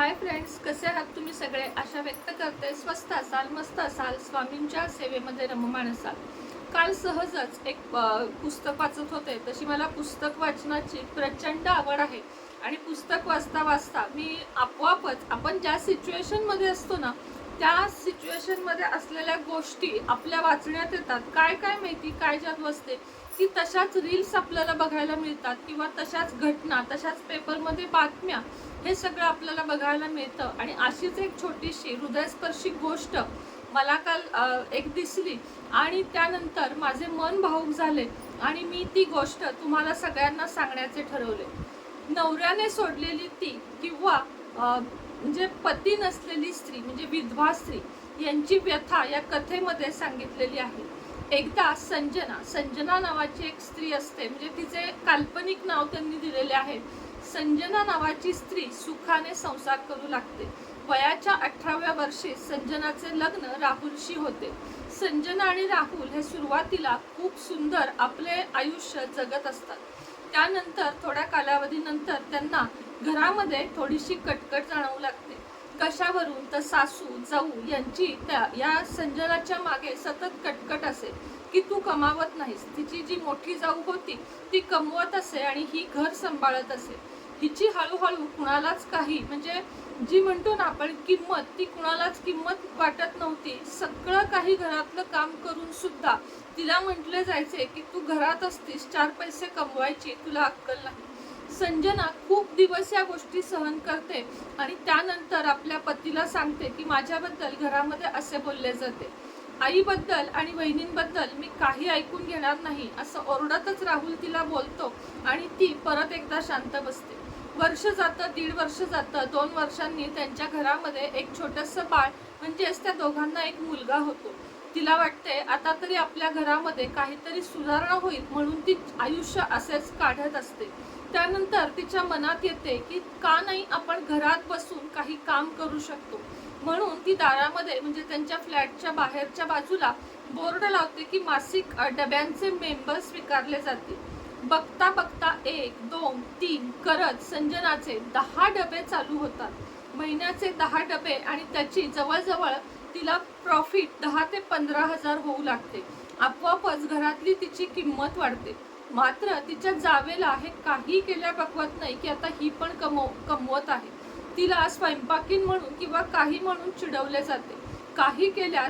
Hi friends कसे आहात तुम्ही सगळे? आशा व्यक्त करते. स्वस्त असाल मस्त असाल स्वामींच्या सेवेमध्ये रममाण असाल. काल सहजच एक पुस्तक वाचत होते. तशी मला पुस्तक वाचनाची प्रचंड आवड आहे. आणि पुस्तक वाचता वाचता मी आपोआपच आपण ज्या सिच्युएशनमध्ये असतो ना त्या सिच्युएशनमध्ये असलेल्या गोष्टी आपल्या वाचण्यात येतात. काय काय माहिती? काय ज्यात असते? की तशाच रील्स आपल्याला बघायला मिळतात किंवा तशाच घटना तशाच पेपरमध्ये बातम्या हे सगळं आपल्याला बघायला मिळतं. आणि अशीच एक छोटीशी हृदयस्पर्शी गोष्ट मला काल एक दिसली. आणि त्यानंतर माझे मन भाऊक झाले आणि मी ती गोष्ट तुम्हाला सगळ्यांना सांगण्याचे ठरवले. नवऱ्याने सोडलेली ती किंवा म्हणजे पती नसलेली स्त्री म्हणजे विधवा स्त्री यांची व्यथा या कथेमध्ये सांगितलेली आहे. एकदा संजना संजना नावाची एक स्त्री असते म्हणजे तिचे काल्पनिक नाव त्यांनी दिलेले आहे. संजना नावाची स्त्री सुखाने संसार करू लागते. वयाच्या अठराव्या वर्षी संजनाचे लग्न राहुलशी होते. संजना आणि राहुल हे सुरुवातीला खूप सुंदर आपले आयुष्य जगत असतात. त्यानंतर थोड्या कालावधीनंतर त्यांना घरामध्ये थोडीशी कटकट जाणवू लागते. कशावरून तर सासू जाऊ यांची त्या या संजनाच्या मागे सतत कटकट असे की तू कमावत नाहीस. तिची जी मोठी जाऊ होती ती कमवत असे आणि ही घर सांभाळत असे. हिची हळूहळू कुणालाच काही म्हणजे जी म्हणतो ना आपण किंमत ती कुणालाच किंमत वाटत नव्हती. सगळं काही घरातलं काम करून सुद्धा तिला म्हटलं जायचे की तू घरात असतीस चार पैसे कमवायची तुला अक्कल नाही. संजना खूप दिवस या गोष्टी सहन करते आणि त्यानंतर आपल्या पतीला सांगते की माझ्याबद्दल घरामध्ये असे बोलले जाते. आईबद्दल आणि बहिणींबद्दल मी काही ऐकून घेणार नाही असं ओरडतच राहुल तिला बोलतो आणि ती परत एकदा शांत बसते. वर्ष जातं दीड वर्ष जातं दोन वर्षांनी त्यांच्या घरामध्ये एक छोटंसं बाळ म्हणजेच त्या दोघांना एक मुलगा होतो. तिला वाटते आता तरी आपल्या घरामध्ये काहीतरी सुधारणा होईल म्हणून ती आयुष्य असेच काढत असते. त्यानंतर तिच्या मनात येते की का नाही आपण घरात बसून काही काम करू शकतो. म्हणून ती दारामध्ये म्हणजे त्यांच्या फ्लॅटच्या बाहेरच्या बाजूला बोर्ड लावते की मासिक डब्यांचे मेंबर स्वीकारले जाते बघता बघता एक दोन तीन करत संजनाचे दहा डबे चालू होतात. महिन्याचे दहा डबे आणि त्याची जवळजवळ तिला प्रॉफिट दहा ते पंधरा हजार होऊ लागते. आपोआपच घरातली तिची किंमत वाढते. मात्र तिच्या जावेला हे काही केल्या बघवत नाही की आता ही पण कमव कमवत आहे. तिला स्वयंपाकीन म्हणून किंवा काही म्हणून चिडवले जाते. काही केल्या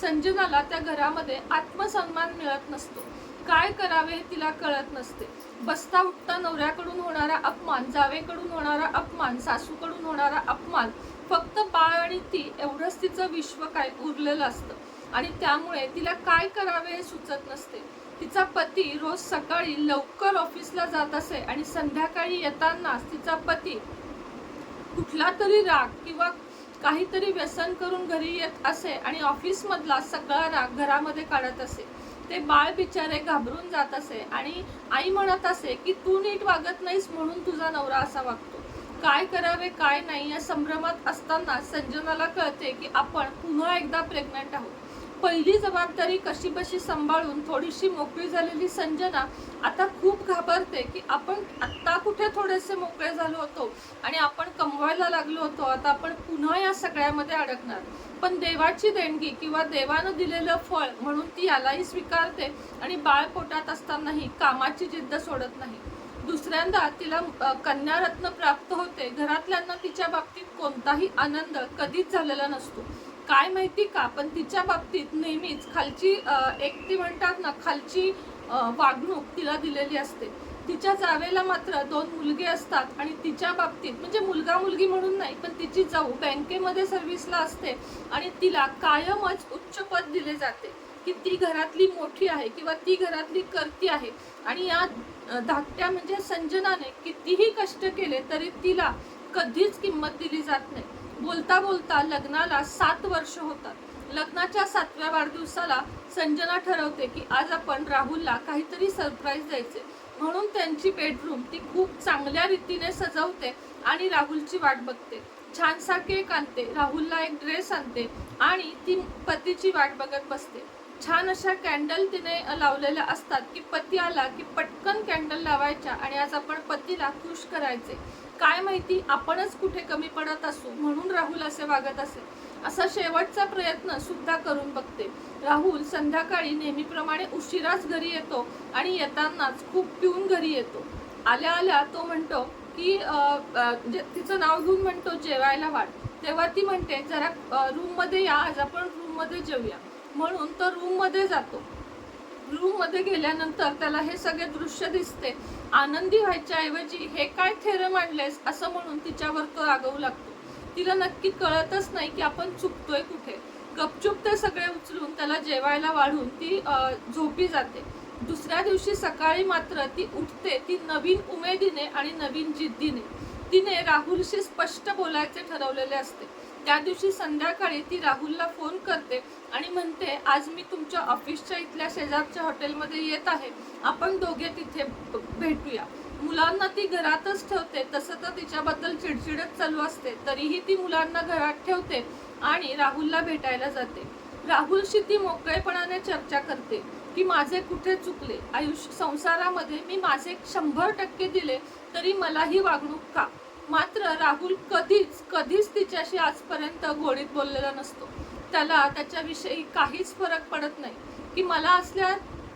संजनाला त्या घरामध्ये आत्मसन्मान मिळत नसतो. काय करावे हे तिला कळत नसते. बसता उठता नवऱ्याकडून होणारा अपमान जावेकडून होणारा अपमान सासूकडून होणारा अपमान फक्त बाळ आणि ती एवढंच तिचं विश्व काय उरलेलं असतं. आणि त्यामुळे तिला काय करावे हे सुचत नसते. तिचा पती रोज सकाळी लवकर ऑफिसला जात असे आणि संध्याकाळी येतानाच तिचा पती कुठला तरी राग किंवा काहीतरी व्यसन करून घरी येत असे आणि ऑफिस मधला सगळा राग घरामध्ये काढत असे. ते बाळ बिचारे घाबरून जात असे आणि आई म्हणत असे की तू नीट वागत नाहीस म्हणून तुझा नवरा असा वागतो. काय करावे काय नाही या संभ्रमात असताना संजनाला कळते की आपण पुन्हा एकदा प्रेग्नंट आहोत. पहिली जबाबदारी कशीबशी सांभाळून थोडीशी मोकळी झालेली संजना आता खूप घाबरते की आपण आत्ता कुठे थोडेसे मोकळे झालो होतो आणि आपण कमवायला लागलो होतो. आता आपण पुन्हा या सगळ्यामध्ये अडकणार. पण देवाची देणगी किंवा देवानं दिलेलं फळ म्हणून ती यालाही स्वीकारते आणि बाळ पोटात असतानाही कामाची जिद्द सोडत नाही. दुसऱ्यांदा तिला कन्यारत्न प्राप्त होते. घरातल्यांना तिच्या बाबतीत कोणताही आनंद कधीच झालेला नसतो. काय माहिती का? पण तिच्या बाबतीत नेहमीच खालची एकटी एक ती म्हणतात ना खालची वागणूक तिला दिलेली असते. तिच्या जावेला मात्र दोन मुलगे असतात आणि तिच्या बाबतीत म्हणजे मुलगा मुलगी म्हणून नाही पण तिची जाऊ बँकेमध्ये सर्व्हिसला असते आणि तिला कायमच उच्च पद दिले जाते. की ती घरातली मोठी आहे किंवा ती घरातली करती आहे. आणि या धाकट्या म्हणजे संजनाने कितीही कष्ट केले तरी तिला कधीच किंमत दिली जात नाही. बोलता बोलता लग्नाला सात वर्ष होतात. लग्नाच्या सातव्या वाढदिवसाला संजना ठरवते की आज आपण राहुलला काहीतरी सरप्राईज द्यायचे. म्हणून त्यांची बेडरूम ती खूप चांगल्या रीतीने सजवते आणि राहुलची वाट बघते. छानसा केक आणते राहुलला एक ड्रेस आणते आणि ती पतीची वाट बघत बसते. छान अशा कॅन्डल तिने लावलेल्या असतात की पती आला की पटकन कॅन्डल लावायच्या आणि आज आपण पतीला खुश करायचे. काय माहिती आपणच कुठे कमी पडत असू म्हणून राहुल असे वागत असे. असा शेवटचा प्रयत्न सुद्धा करून बघते. राहुल संध्याकाळी नेहमीप्रमाणे उशिराच घरी येतो आणि येतानाच खूप पिऊन घरी येतो. आल्या आल्या तो म्हणतो की जे- तिचं नाव घेऊन म्हणतो जेवायला वाट तेव्हा ती म्हणते जरा रूममध्ये या आज आपण रूममध्ये जेवूया म्हणून तो रूममध्ये जातो. रूममध्ये गेल्यानंतर त्याला हे सगळे दृश्य दिसते. आनंदी व्हायच्या ऐवजी हे काय थेरम आणलेस असं म्हणून तिच्यावर तो रागवू लागतो. तिला नक्की कळतच नाही की आपण चुकतोय कुठे. गपचूप ते सगळे उचलून त्याला जेवायला वाढून ती झोपी जाते. दुसऱ्या दिवशी सकाळी मात्र ती उठते ती नवीन उमेदीने आणि नवीन जिद्दीने. तिने राहुलशी स्पष्ट बोलायचे ठरवलेले असते. त्या दिवशी संध्याकाळी ती राहुलला फोन करते आणि म्हणते आज मी तुमच्या ऑफिसच्या इथल्या शेजारच्या हॉटेलमध्ये येत आहे. आपण दोघे तिथे भेटूया. मुलांना ती घरातच ठेवते. तसं तर तिच्याबद्दल चिडचिडच चालू असते. तरीही ती मुलांना घरात ठेवते आणि राहुलला भेटायला जाते. राहुलशी ती मोकळेपणाने चर्चा करते की माझे कुठे चुकले? आयुष्य संसारामध्ये मी माझे शंभर टक्के दिले तरी मलाही वागणूक का? मात्र राहुल कधीच कधीच तिच्याशी आजपर्यंत गोडीत बोललेला नसतो. त्याला त्याच्याविषयी काहीच फरक पडत नाही. की मला असल्या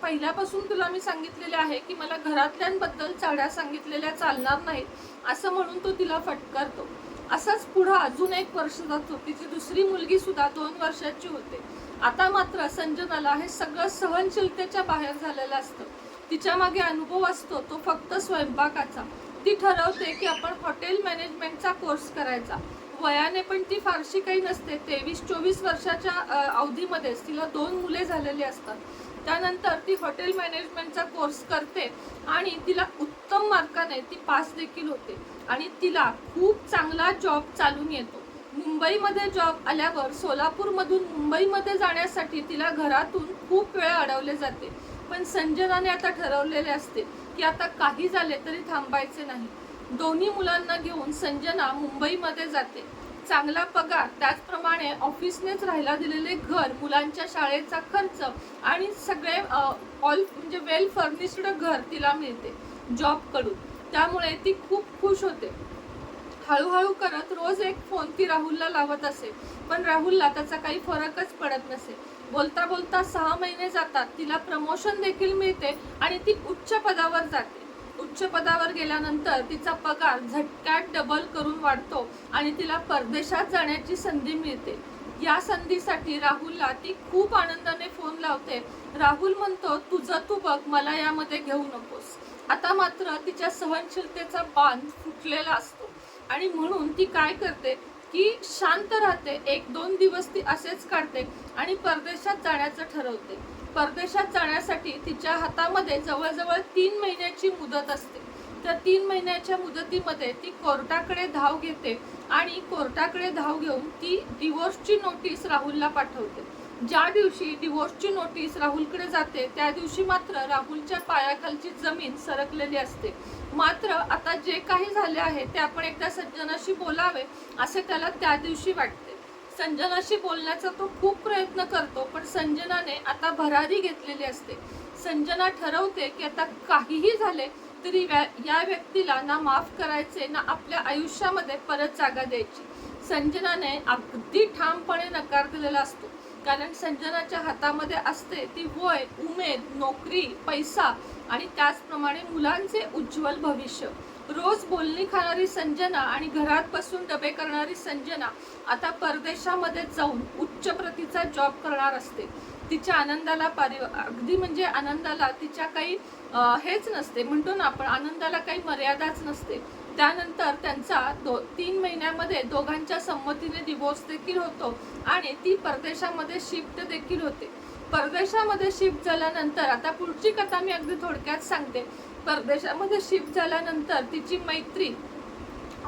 पहिल्यापासून तुला मी सांगितलेले आहे की मला घरातल्यांबद्दल चढ्या सांगितलेल्या चालणार नाहीत असं म्हणून तो तिला फटकारतो. असंच पुढं अजून एक वर्ष जातो तिची दुसरी मुलगी सुद्धा दोन वर्षाची होते. आता मात्र संजनाला हे सगळं सहनशीलतेच्या बाहेर झालेलं असतं. तिच्यामागे अनुभव असतो तो फक्त स्वयंपाकाचा. ती ठरवते की आपण हॉटेल मॅनेजमेंटचा कोर्स करायचा. वयाने पण ती फारशी काही नसते. तेवीस चोवीस वर्षाच्या अवधीमध्येच तिला दोन मुले झालेली असतात. त्यानंतर ती हॉटेल मॅनेजमेंटचा कोर्स करते आणि तिला उत्तम मार्काने ती पास देखील होते. आणि तिला खूप चांगला जॉब चालून येतो. मुंबईमध्ये जॉब आल्यावर सोलापूरमधून मुंबईमध्ये जाण्यासाठी तिला घरातून खूप वेळ अडवले जाते. पण संजनाने आता ठरवलेले असते की आता काही झाले तरी थांबायचे नाही. दोन्ही मुलांना घेऊन संजना मुंबईमध्ये जाते. चांगला पगार त्याचप्रमाणे ऑफिसनेच राहायला दिलेले घर मुलांच्या शाळेचा खर्च आणि सगळे ऑल म्हणजे वेल फर्निश्ड घर तिला मिळते जॉबकडून त्यामुळे ती खूप खुश होते. हळूहळू करत रोज एक फोन ती राहुलला लावत असे. पण राहुलला त्याचा काही फरकच पडत नसे. बोलता बोलता सहा महिने जातात. तिला प्रमोशन देखील मिळते आणि ती उच्च पदावर जाते. उच्च पदावर गेल्यानंतर तिचा पगार झटक्यात डबल करून वाढतो आणि तिला परदेशात जाण्याची संधी मिळते. या संधीसाठी राहुलला ती खूप आनंदाने फोन लावते. राहुल म्हणतो तुझं तू बघ मला यामध्ये घेऊ नकोस. आता मात्र तिच्या सहनशीलतेचा बांध फुटलेला असतो. आणि म्हणून ती काय करते? की शांत राहते एक दोन दिवस ती असेच काढते आणि परदेशात जाण्याचं ठरवते. परदेशात जाण्यासाठी तिच्या हातामध्ये जवळजवळ तीन महिन्याची मुदत असते. तर तीन महिन्याच्या मुदतीमध्ये ती कोर्टाकडे धाव घेते आणि कोर्टाकडे धाव घेऊन ती डिवोर्सची नोटीस राहुलला पाठवते. ज्या दिवशी डिवोर्सची नोटीस राहुलकडे जाते त्या दिवशी मात्र राहुलच्या पायाखालची जमीन सरकलेली असते. मात्र आता जे काही झाले आहे ते आपण एकदा सज्जनाशी बोलावे असे त्याला त्या दिवशी वाटते. संजनाशी बोलण्याचा तो खूप प्रयत्न करतो पण संजनाने आता भरारी घेतलेली असते. संजना ठरवते की आता काहीही झाले तरी व्या- या व्यक्तीला ना माफ करायचे ना आपल्या आयुष्यामध्ये परत जागा द्यायची. संजनाने अगदी ठामपणे नकार दिलेला असतो. कारण संजनाच्या हातामध्ये असते ती वय उमेद नोकरी पैसा आणि त्याचप्रमाणे मुलांचे उज्ज्वल भविष्य. रोज बोलणी खाणारी संजना आणि घरात बसून डबे करणारी संजना आता परदेशामध्ये जाऊन उच्च प्रतीचा जॉब करणार असते. तिच्या आनंदाला पारि अगदी म्हणजे आनंदाला तिच्या काही हेच नसते. म्हणतो ना आपण आनंदाला काही मर्यादाच नसते. त्यानंतर त्यांचा दो तीन महिन्यामध्ये दोघांच्या संमतीने डिवोर्स देखील होतो आणि ती परदेशामध्ये शिफ्ट देखील होते. परदेशामध्ये शिफ्ट झाल्यानंतर आता पुढची कथा मी अगदी थोडक्यात सांगते. परदेशामध्ये शिफ्ट झाल्यानंतर तिची मैत्री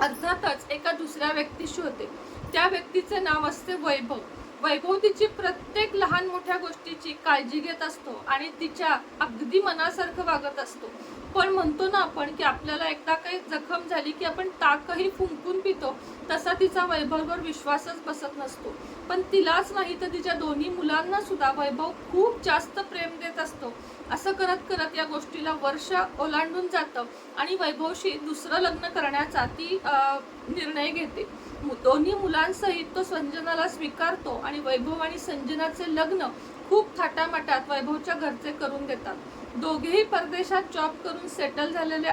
अर्थातच एका दुसऱ्या व्यक्तीशी होते. त्या व्यक्तीचे नाव असते वैभव. वैभव तिची प्रत्येक लहान मोठ्या गोष्टीची काळजी घेत असतो आणि तिच्या अगदी मनासारखं वागत असतो. पण म्हणतो ना आपण की आपल्याला एकदा काही जखम झाली की आपण ताकही फुंकून पितो तसा तिचा वैभववर विश्वासच बसत नसतो. पण तिलाच नाही तर तिच्या दोन्ही मुलांना सुद्धा वैभव खूप जास्त प्रेम देत असतो. असं करत करत या गोष्टीला वर्ष ओलांडून जातं आणि वैभवशी दुसरं लग्न करण्याचा ती निर्णय घेते. दोन्ही मुलांसहित तो संजनाला स्वीकारतो आणि वैभव आणि संजनाचे लग्न खूप थाटामाटात वैभवच्या घरचे करून देतात. दोघेही परदेशात जॉब करून सेटल झालेले